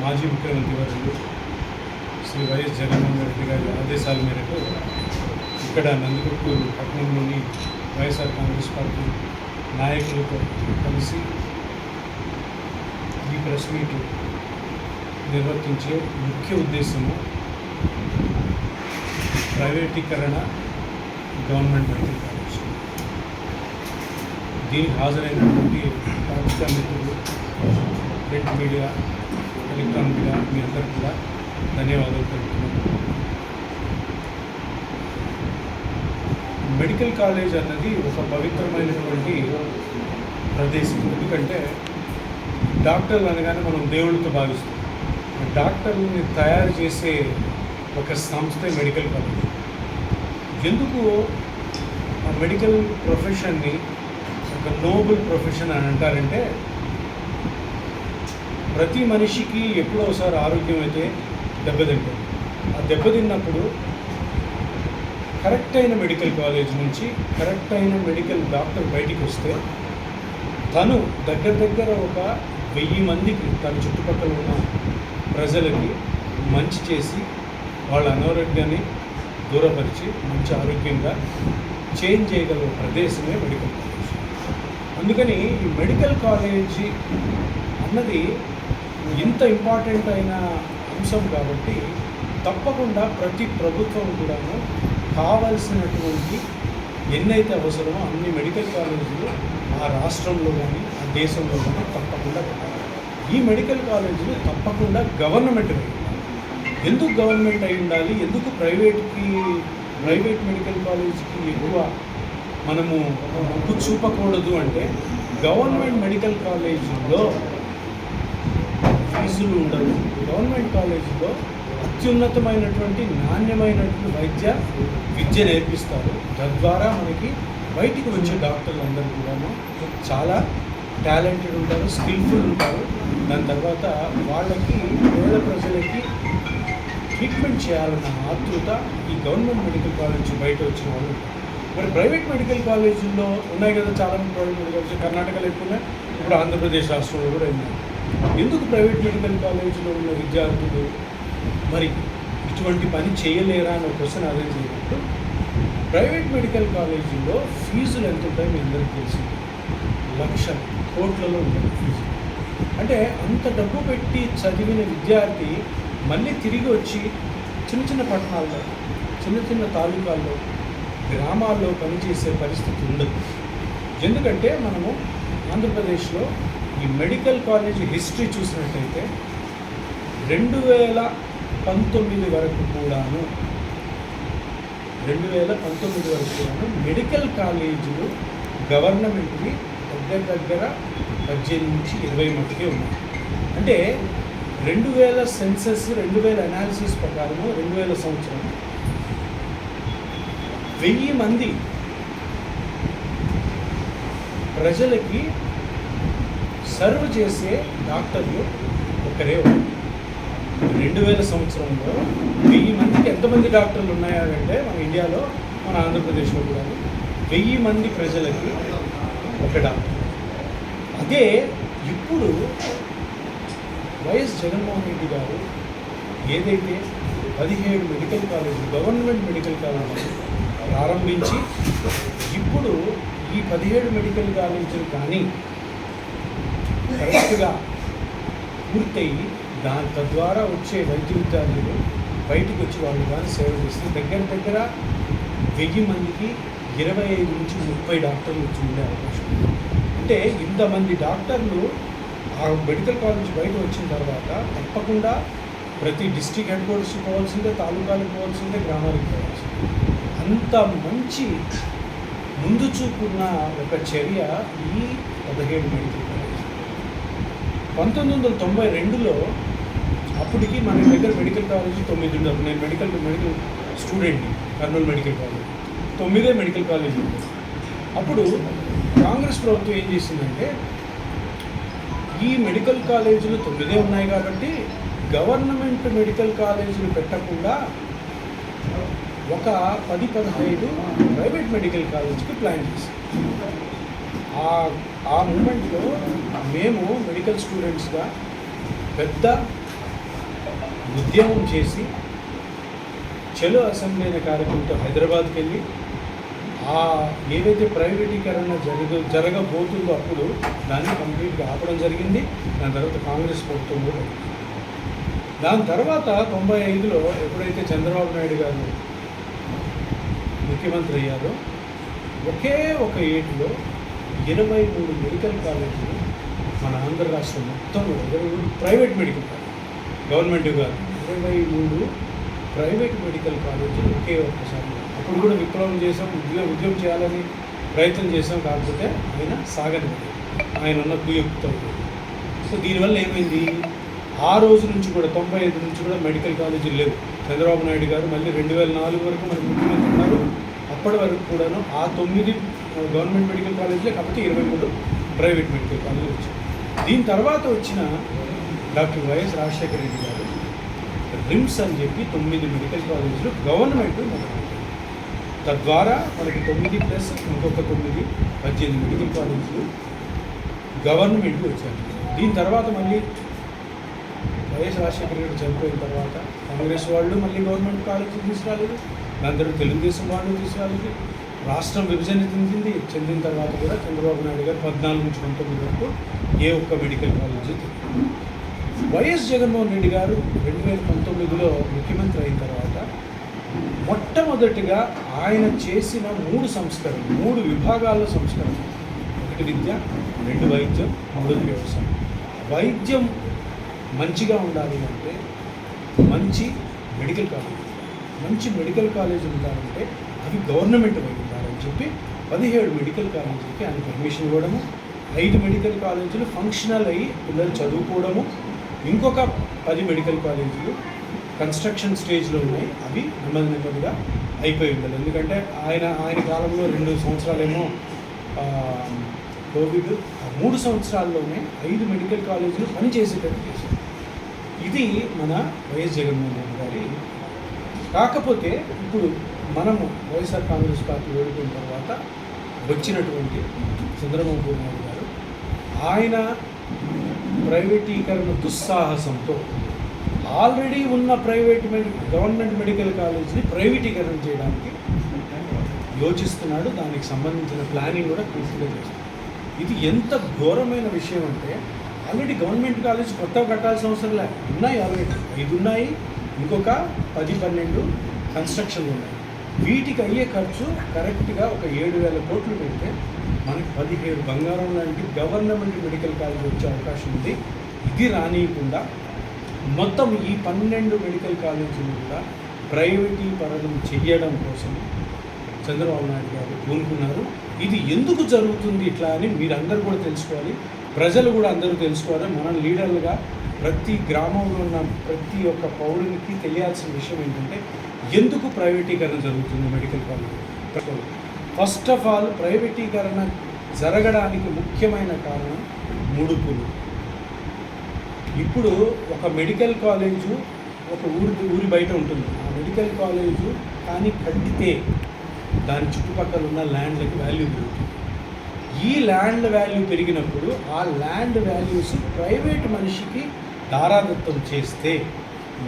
మాజీ ముఖ్యమంత్రి వర్యులు శ్రీ వైఎస్ జగన్మోహన్ రెడ్డి గారి ఆదేశాల మేరకు ఇక్కడ నందికొట్టు పట్టణంలోని వైఎస్ఆర్ కాంగ్రెస్ పార్టీ నాయకులతో కలిసి ఈ ప్రెస్ మీట్ నిర్వర్తించే ముఖ్య ఉద్దేశము ప్రైవేటీకరణ గవర్నమెంట్ మెడికల్ కాలేజ్ దీనికి హాజరైనటువంటి పాకిస్తాన్ మిత్రులు ప్రింట్ మీడియా ఎలక్ట్రానిక్ మీ అందరికీ కూడా ధన్యవాదాలు తెలుపుతున్నాను. మెడికల్ కాలేజ్ అన్నది ఒక పవిత్రమైనటువంటి ప్రదేశం. ఎందుకంటే డాక్టర్లు అనగానే మనం దేవుళ్ళతో భావిస్తాం. డాక్టర్ని తయారు చేసే ఒక సంస్థే మెడికల్ కాలేజ్. ఎందుకు ఆ మెడికల్ ప్రొఫెషన్ని ఒక నోబుల్ ప్రొఫెషన్ అని అంటారంటే ప్రతి మనిషికి ఎప్పుడో ఒకసారి ఆరోగ్యం అయితే దెబ్బతింటుంది. ఆ దెబ్బతిన్నప్పుడు కరెక్ట్ అయిన మెడికల్ కాలేజ్ నుంచి కరెక్ట్ అయిన మెడికల్ డాక్టర్ బయటికి వస్తే తను దగ్గర దగ్గర ఒక వెయ్యి మందికి తన చుట్టుపక్కల ఉన్న ప్రజలకి మంచి చేసి వాళ్ళ అనారోగ్యాన్ని దూరపరిచి మంచి ఆరోగ్యంగా చేంజ్ చేయగల ప్రదేశమే మెడికల్ కాలేజ్. అందుకని ఈ మెడికల్ కాలేజీ అన్నది ఇంత ఇంపార్టెంట్ అయిన అంశం కాబట్టి తప్పకుండా ప్రతి ప్రభుత్వం కూడాను కావలసినటువంటి ఎన్నైతే అవసరమో అన్ని మెడికల్ కాలేజీలు ఆ రాష్ట్రంలో కానీ ఆ దేశంలో కానీ తప్పకుండా ఈ మెడికల్ కాలేజీలు తప్పకుండా గవర్నమెంట్ ఎందుకు గవర్నమెంట్ అయి ఉండాలి? ఎందుకు ప్రైవేట్కి ప్రైవేట్ మెడికల్ కాలేజ్కి ఎక్కువ మనము మొగ్గు చూపకూడదు అంటే గవర్నమెంట్ మెడికల్ కాలేజీలో ఫీజులు ఉండవు. గవర్నమెంట్ కాలేజీలో అత్యున్నతమైనటువంటి నాణ్యమైనటువంటి వైద్య విద్య నేర్పిస్తారు. తద్వారా మనకి బయటికి వచ్చే డాక్టర్లు అందరూ కూడాను చాలా టాలెంటెడ్ ఉంటారు స్కిల్ఫుల్ ఉంటారు. దాని తర్వాత వాళ్ళకి పేద ప్రజలకి ట్రీట్మెంట్ చేయాలన్న ఆతృత ఈ గవర్నమెంట్ మెడికల్ కాలేజ్ బయట వచ్చిన వాళ్ళు మరి ప్రైవేట్ మెడికల్ కాలేజీల్లో ఉన్నాయి కదా చాలా మంది ప్రైవేట్ మెడికల్ కాలేజ్ కర్ణాటకలో ఎక్కువ ఉన్నాయి. ఇప్పుడు ఆంధ్రప్రదేశ్ రాష్ట్రంలో కూడా ఉన్నాయి. ఎందుకు ప్రైవేట్ మెడికల్ కాలేజీలో ఉన్న విద్యార్థులు మరి ఇటువంటి పని చేయలేరా అనే క్వశ్చన్ అరేంజ్ చేసినప్పుడు ప్రైవేట్ మెడికల్ కాలేజీలో ఫీజులు ఎంత ఉంటాయో మీ అందరికీ తెలిసింది లక్షలు కోట్లలో ఉంటాయి ఫీజు అంటే అంత డబ్బు పెట్టి చదివిన విద్యార్థి మళ్ళీ తిరిగి వచ్చి చిన్న చిన్న పట్టణాల్లో చిన్న చిన్న తాలూకాల్లో గ్రామాల్లో పనిచేసే పరిస్థితి ఉండదు. ఎందుకంటే మనము ఆంధ్రప్రదేశ్లో ఈ మెడికల్ కాలేజ్ హిస్టరీ చూసినట్టయితే రెండు వేల పంతొమ్మిది వరకు కూడాను రెండు వేల పంతొమ్మిది వరకు కూడాను మెడికల్ కాలేజీలు గవర్నమెంట్కి దగ్గర దగ్గర పద్దెనిమిది నుంచి ఇరవై మట్టుకే ఉన్నాయి. అంటే రెండు వేల సెన్సెస్ రెండు వేల అనాలిసిస్ ప్రకారము రెండు వేల సంవత్సరం. వెయ్యి మంది ప్రజలకి సర్వ్ చేసే డాక్టర్లు ఒకరే రెండు వేల సంవత్సరంలో వెయ్యి మందికి ఎంతమంది డాక్టర్లు ఉన్నాయా అంటే మన ఇండియాలో మన ఆంధ్రప్రదేశ్లో కూడా వెయ్యి మంది ప్రజలకి ఒక డాక్టర్. అదే ఇప్పుడు వైఎస్ జగన్మోహన్ రెడ్డి గారు ఏదైతే పదిహేడు మెడికల్ కాలేజీలు గవర్నమెంట్ మెడికల్ కాలేజీ ప్రారంభించి ఇప్పుడు ఈ పదిహేడు మెడికల్ కాలేజీలు కానీ కరెక్ట్గా పూర్తయి దాని తద్వారా వచ్చే వైద్య విద్యార్థులు బయటకు వచ్చి వాళ్ళు కానీ సేవ చేస్తే దగ్గర దగ్గర వెయ్యి మందికి ఇరవై ఐదు నుంచి ముప్పై డాక్టర్లు వచ్చి ఉండే అవకాశం అంటే ఇంతమంది డాక్టర్లు ఆ మెడికల్ కాలేజ్ బయట వచ్చిన తర్వాత తప్పకుండా ప్రతి డిస్టిక్ హెడ్ క్వార్టర్స్కి పోవాల్సిందే తాలూకాలకు పోవాల్సిందే గ్రామాలకు పోవాల్సిందే. అంత మంచి ముందు చూపున్న ఒక చర్య ఈ పదిహేడు మెడికల్ పంతొమ్మిది వందల తొంభై రెండులో అప్పటికి మన దగ్గర మెడికల్ కాలేజ్ తొమ్మిది ఉండదు నేను మెడికల్ మెడికల్ స్టూడెంట్ని కర్నూలు మెడికల్ కాలేజ్ తొమ్మిదే మెడికల్ కాలేజీ ఉంది అప్పుడు కాంగ్రెస్ ప్రభుత్వం ఏం చేసిందంటే ఈ మెడికల్ కాలేజీలు తొమ్మిదే ఉన్నాయి కాబట్టి గవర్నమెంట్ మెడికల్ కాలేజీలు పెట్టకుండా ఒక పది పదహైదు ప్రైవేట్ మెడికల్ కాలేజ్కి ప్లాన్ చేసింది ఆ ఆ మూమెంట్లో మేము మెడికల్ స్టూడెంట్స్గా పెద్ద ఉద్యమం చేసి చలో అసెంబ్లీ అనే కార్యక్రమంతో హైదరాబాద్కి వెళ్ళి ఆ ఏదైతే ప్రైవేటీకరణ జరగ జరగబోతుందో అప్పుడు దాన్ని కంప్లీట్గా ఆపడం జరిగింది. దాని తర్వాత కాంగ్రెస్ ప్రభుత్వం కూడా. దాని తర్వాత తొంభై ఐదులో ఎప్పుడైతే చంద్రబాబు నాయుడు గారు ముఖ్యమంత్రి అయ్యారో ఒకే ఒక ఏటిలో ఇరవై మూడు మెడికల్ కాలేజీలు మన ఆంధ్ర రాష్ట్రం మొత్తంలో ఇరవై మూడు ప్రైవేట్ మెడికల్ కాలేజ్ గవర్నమెంట్ కాదు. ఇరవై మూడు ప్రైవేట్ మెడికల్ కాలేజీలు ఒకే ఒక్కసారి. అప్పుడు కూడా విప్లవం చేసాం ఉద్యోగం ఉద్యోగం చేయాలని ప్రయత్నం చేసాం కాకపోతే ఆయన సాగని ఆయన ఉన్న కుయుక్తం సో దీనివల్ల ఏమైంది? ఆ రోజు నుంచి కూడా తొంభై ఐదు నుంచి కూడా మెడికల్ కాలేజీలు లేవు. చంద్రబాబు నాయుడు గారు మళ్ళీ రెండు వేల నాలుగు వరకు మనకు ముఖ్యమంత్రి ఉన్నారు. అప్పటి వరకు కూడాను ఆ తొమ్మిది గవర్నమెంట్ మెడికల్ కాలేజీలే కాబట్టి ఇరవై మూడు ప్రైవేట్ మెడికల్ కాలేజీలు వచ్చాయి. దీని తర్వాత వచ్చిన డాక్టర్ వైఎస్ రాజశేఖర రెడ్డి గారు రిమ్స్ అని చెప్పి తొమ్మిది మెడికల్ కాలేజీలు గవర్నమెంట్ తద్వారా మనకి తొమ్మిది ప్లస్ ఇంకొక తొమ్మిది పద్దెనిమిది మెడికల్ కాలేజీలు గవర్నమెంట్ వచ్చాయి. దీని తర్వాత మళ్ళీ వైఎస్ రాజశేఖర రెడ్డి చనిపోయిన తర్వాత కాంగ్రెస్ వాళ్ళు మళ్ళీ గవర్నమెంట్ కాలేజీలు తీసుకురాలేదు. అందరూ తెలుగుదేశం వాళ్ళు తీసుకురాలేదు. రాష్ట్రం విభజన చెందింది. చెందిన తర్వాత కూడా చంద్రబాబు నాయుడు గారు పద్నాలుగు నుంచి పంతొమ్మిది వరకు ఏ ఒక్క మెడికల్ కాలేజీ వైఎస్ జగన్మోహన్ రెడ్డి గారు రెండు వేల పంతొమ్మిదిలో ముఖ్యమంత్రి అయిన తర్వాత మొట్టమొదటిగా ఆయన చేసిన మూడు సంస్కరణలు మూడు విభాగాల సంస్కరణ ఒకటి విద్య రెండు వైద్యం మూడు వ్యవసాయం. వైద్యం మంచిగా ఉండాలి అంటే మంచి మెడికల్ కాలేజ్ మంచి మెడికల్ కాలేజ్ ఉండాలంటే అవి గవర్నమెంట్ వైద్యం అని చెప్పి పదిహేడు మెడికల్ కాలేజీలకి ఆయన పర్మిషన్ ఇవ్వడము ఐదు మెడికల్ కాలేజీలు ఫంక్షనల్ అయ్యి పిల్లలు చదువుకోవడము ఇంకొక పది మెడికల్ కాలేజీలు కన్స్ట్రక్షన్ స్టేజ్లో ఉన్నాయి. అవి నెమ్మది నెమ్మదిగా అయిపోయి ఉండాలి. ఎందుకంటే ఆయన ఆయన కాలంలో రెండు సంవత్సరాలేమో కోవిడ్ ఆ మూడు సంవత్సరాల్లోనే ఐదు మెడికల్ కాలేజీలు పనిచేసేటట్టు చేశారు. ఇది మన వైఎస్ జగన్మోహన్ రెడ్డి గారి కాకపోతే ఇప్పుడు మనము వైఎస్ఆర్ కాంగ్రెస్ పార్టీ ఓడిపోయిన తర్వాత వచ్చినటువంటి చంద్రబాబు నాయుడు గారు ఆయన ప్రైవేటీకరణ దుస్సాహసంతో ఆల్రెడీ ఉన్న ప్రైవేట్ మెడి గవర్నమెంట్ మెడికల్ కాలేజీని ప్రైవేటీకరణ చేయడానికి యోచిస్తున్నాడు. దానికి సంబంధించిన ప్లానింగ్ కూడా పూర్తిగా చేస్తున్నాడు. ఇది ఎంత ఘోరమైన విషయం అంటే ఆల్రెడీ గవర్నమెంట్ కాలేజ్ కొత్తగా కట్టాల్సిన అవసరం లేదు. ఉన్నాయి ఆల్రెడీ. ఐదు ఉన్నాయి ఇంకొక పది పన్నెండు కన్స్ట్రక్షన్లు ఉన్నాయి. వీటికి అయ్యే ఖర్చు కరెక్ట్గా ఒక ఏడు వేల కోట్లు పెడితే మనకి పదిహేడు బంగారం లాంటి గవర్నమెంట్ మెడికల్ కాలేజ్ వచ్చే అవకాశం ఉంది. ఇది రానియకుండా మొత్తం ఈ పన్నెండు మెడికల్ కాలేజీలు కూడా ప్రైవేటీకరణం చెయ్యడం కోసం చంద్రబాబు నాయుడు గారు కోరుకున్నారు. ఇది ఎందుకు జరుగుతుంది ఇట్లా అని మీరందరూ కూడా తెలుసుకోవాలి. ప్రజలు కూడా అందరూ తెలుసుకోవాలి. మనం లీడర్లుగా ప్రతి గ్రామంలో ఉన్న ప్రతి ఒక్క పౌరునికి తెలియాల్సిన విషయం ఏంటంటే ఎందుకు ప్రైవేటీకరణ జరుగుతుంది medical college? First of all ప్రైవేటీకరణ జరగడానికి ముఖ్యమైన కారణం ముడుపులు. ఇప్పుడు ఒక మెడికల్ కాలేజు ఒక ఊరి ఊరి బయట ఉంటుంది. ఆ మెడికల్ కాలేజు కానీ కట్టితే దాని చుట్టుపక్కల ఉన్న ల్యాండ్లకు వాల్యూ పెరుగుతుంది. ఈ ల్యాండ్ వాల్యూ పెరిగినప్పుడు ఆ ల్యాండ్ వాల్యూస్ ప్రైవేట్ మనిషికి దారాదత్తం చేస్తే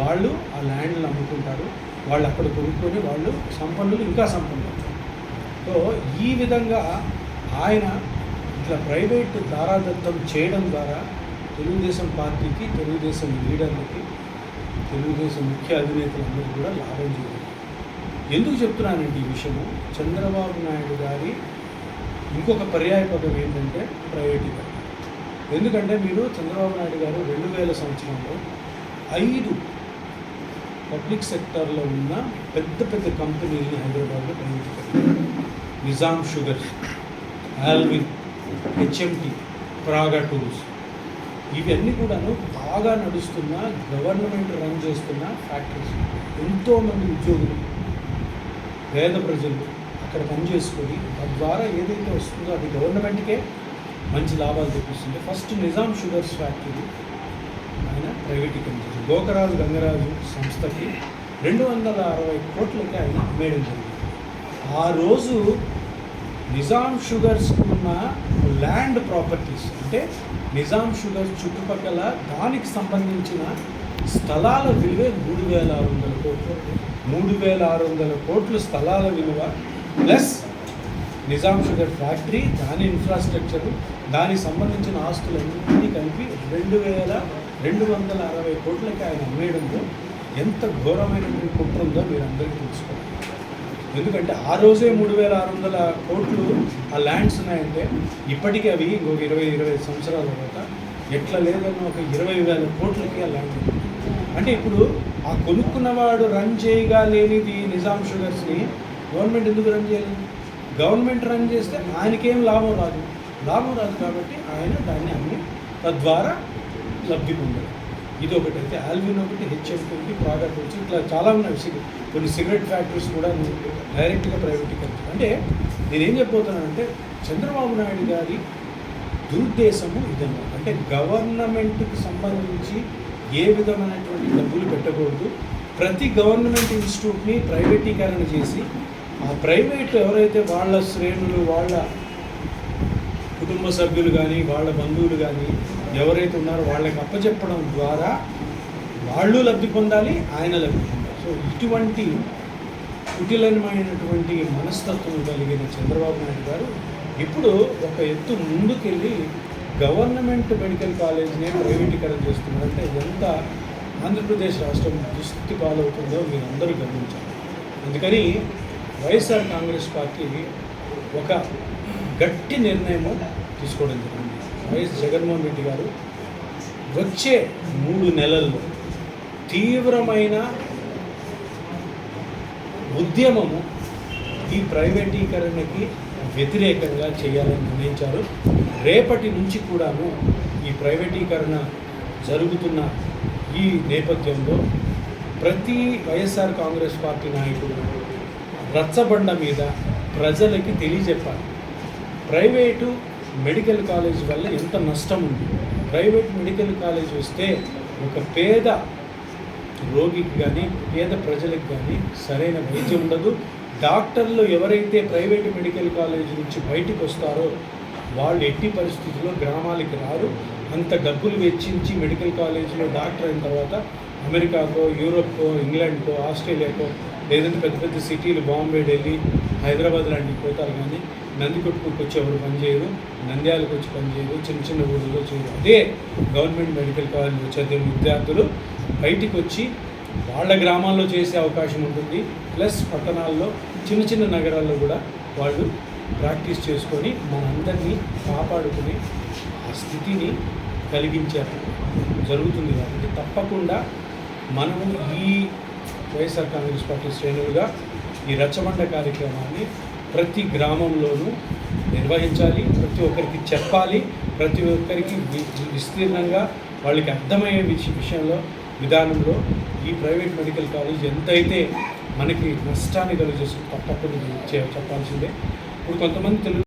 వాళ్ళు ఆ ల్యాండ్ని అమ్ముకుంటారు. వాళ్ళు అక్కడ కొనుక్కొని వాళ్ళు సంపన్నులు ఇంకా సంపన్నులు సో ఈ విధంగా ఆయన ఇట్లా ప్రైవేట్ దారాదత్తం చేయడం ద్వారా తెలుగుదేశం పార్టీకి తెలుగుదేశం లీడర్లకి తెలుగుదేశం ముఖ్య అధినేతలందరూ కూడా లాభం జరిగింది. ఎందుకు చెప్తున్నానండి ఈ విషయము? చంద్రబాబు నాయుడు గారి ఇంకొక పర్యాయ పదం ఏంటంటే ప్రైవేటీకరణ. ఎందుకంటే మీరు చంద్రబాబు నాయుడు గారు రెండు వేల సంవత్సరంలో ఐదు పబ్లిక్ సెక్టార్లో ఉన్న పెద్ద పెద్ద కంపెనీలని హైదరాబాద్లో ప్రైవేటీకరణ Nizam sugar Allwyn HMT Praga tools. ఇవన్నీ కూడాను బాగా నడుస్తున్న గవర్నమెంట్ రన్ చేస్తున్న ఫ్యాక్టరీస్. ఎంతోమంది ఉద్యోగులు పేద ప్రజలు అక్కడ పనిచేసుకొని తద్వారా ఏదైతే వస్తుందో అది గవర్నమెంట్కే మంచి లాభాలు తెప్పిస్తుంది. ఫస్ట్ నిజాం షుగర్స్ ఫ్యాక్టరీ ఆయన ప్రైవేటీకరణ చేశారు గోకరాజు గంగరాజు సంస్థకి రెండు వందల అరవై కోట్లకి ఆయన అమ్మేయడం జరిగింది. ఆ రోజు నిజాం షుగర్స్ ఉన్న ల్యాండ్ ప్రాపర్టీస్ అంటే నిజాం షుగర్స్ చుట్టుపక్కల దానికి సంబంధించిన స్థలాల విలువ మూడు వేల ఆరు వందల కోట్లు. మూడు వేల ఆరు వందల కోట్లు స్థలాల విలువ ప్లస్ నిజాం షుగర్ ఫ్యాక్టరీ దాని ఇన్ఫ్రాస్ట్రక్చరు దానికి సంబంధించిన ఆస్తులన్నీ కలిపి రెండు వేల రెండు వందల అరవై కోట్లకి ఆయన అమ్మేయడంలో ఎంత ఘోరమైనటువంటి కుట్ర ఉందో మీరు అందరికీ తెలుసుకోవాలి. ఎందుకంటే ఆ రోజే మూడు వేల ఆరు వందల కోట్లు ఆ ల్యాండ్స్ ఉన్నాయంటే ఇప్పటికీ అవి ఇంకొక ఇరవై ఇరవై సంవత్సరాల తర్వాత ఎట్లా లేదన్న ఒక ఇరవై వేల కోట్లకి ఆ ల్యాండ్ ఉంది. అంటే ఇప్పుడు ఆ కొనుక్కున్నవాడు రన్ చేయగా లేనిది నిజాం షుగర్స్ని గవర్నమెంట్ ఎందుకు రన్ చేయలేదు గవర్నమెంట్ రన్ చేస్తే ఆయనకేం లాభం రాదు. లాభం రాదు కాబట్టి ఆయన దాన్ని అమ్మి తద్వారా లబ్ధి పొందాడు ఇది ఒకటి అయితే ఆల్విన్ ఒకటి హెచ్ఎఫ్ ఒకటి ప్రోడక్ట్ వచ్చి ఇట్లా చాలా ఉన్నాయి సిగ- కొన్ని సిగరెట్ ఫ్యాక్టరీస్ కూడా డైరెక్ట్గా ప్రైవేటీకరించారు అంటే నేనేం చెప్పబోతున్నానంటే చంద్రబాబు నాయుడు గారి దురుద్దేశము ఇదన్నమాట. అంటే గవర్నమెంట్కి సంబంధించి ఏ విధమైనటువంటి డబ్బులు పెట్టకూడదు. ప్రతి గవర్నమెంట్ ఇన్స్టిట్యూట్ని ప్రైవేటీకరణ చేసి ఆ ప్రైవేట్ ఎవరైతే వాళ్ళ శ్రేణులు వాళ్ళ కుటుంబ సభ్యులు కానీ వాళ్ళ బంధువులు కానీ ఎవరైతే ఉన్నారో వాళ్ళకి అప్పచెప్పడం ద్వారా వాళ్ళు లబ్ధి పొందాలి ఆయన లబ్ధి పొందాలి. సో ఇటువంటి కుటిలమైనటువంటి మనస్తత్వం కలిగిన చంద్రబాబు నాయుడు గారు ఇప్పుడు ఒక ఎత్తు ముందుకెళ్ళి గవర్నమెంట్ మెడికల్ కాలేజ్ని ప్రైవేటీకరణ చేస్తున్నారంటే ఎంత ఆంధ్రప్రదేశ్ రాష్ట్రం దుస్థితి పాలవుతుందో మీరు అందరూ గమనించాలి. అందుకని వైఎస్ఆర్ కాంగ్రెస్ పార్టీ ఒక గట్టి నిర్ణయము తీసుకోవడం జరిగింది. వైఎస్ జగన్మోహన్ రెడ్డి గారు వచ్చే మూడు నెలల్లో తీవ్రమైన ఉద్యమము ఈ ప్రైవేటీకరణకి వ్యతిరేకంగా చేయాలని నిర్ణయించారు. రేపటి నుంచి కూడాను ఈ ప్రైవేటీకరణ జరుగుతున్న ఈ నేపథ్యంలో ప్రతి వైఎస్ఆర్ కాంగ్రెస్ పార్టీ నాయకుడు రచ్చబండ మీద ప్రజలకి తెలియజెప్పాలి. ప్రైవేటు మెడికల్ కాలేజ్ వల్ల ఎంత నష్టం ఉంది? ప్రైవేట్ మెడికల్ కాలేజ్ వస్తే ఒక పేద రోగికి కానీ పేద ప్రజలకు కానీ సరైన వైద్యం ఉండదు. డాక్టర్లు ఎవరైతే ప్రైవేట్ మెడికల్ కాలేజ్ నుంచి బయటకు వస్తారో వాళ్ళు ఎట్టి పరిస్థితుల్లో గ్రామాలకి రారు. అంత డబ్బులు వెచ్చించి మెడికల్ కాలేజీలో డాక్టర్ అయిన తర్వాత అమెరికాకో యూరోప్కో ఇంగ్లాండ్కో ఆస్ట్రేలియాకో లేదంటే పెద్ద పెద్ద సిటీలు బాంబే ఢిల్లీ హైదరాబాద్ లాంటివి పోతారు కానీ నందికొట్టుకు వచ్చి ఎవరు పనిచేయరు నంద్యాలకు వచ్చి పనిచేయరు చిన్న చిన్న ఊళ్ళలో చేయరు. అదే గవర్నమెంట్ మెడికల్ కాలేజ్ చదివే విద్యార్థులు బయటికి వచ్చి వాళ్ళ గ్రామాల్లో చేసే అవకాశం ఉంటుంది. ప్లస్ పట్టణాల్లో చిన్న చిన్న నగరాల్లో కూడా వాళ్ళు ప్రాక్టీస్ చేసుకొని మనందరినీ కాపాడుకునే ఆ స్థితిని కలిగించారు జరుగుతుంది కాబట్టి తప్పకుండా మనము ఈ వైఎస్ఆర్ కాంగ్రెస్ పార్టీ శ్రేణులుగా ఈ రచ్చబండ కార్యక్రమాన్ని ప్రతి గ్రామంలోనూ నిర్వహించాలి ప్రతి ఒక్కరికి చెప్పాలి ప్రతి ఒక్కరికి విస్తీర్ణంగా వాళ్ళకి అర్థమయ్యే విష- విషయంలో విధానంలో ఈ ప్రైవేట్ మెడికల్ కాలేజ్ ఎంతైతే మనకి నష్టాన్ని కలిగేసి తప్పకుండా చెప్పాల్సిందే. ఇప్పుడు కొంతమంది తెలుగు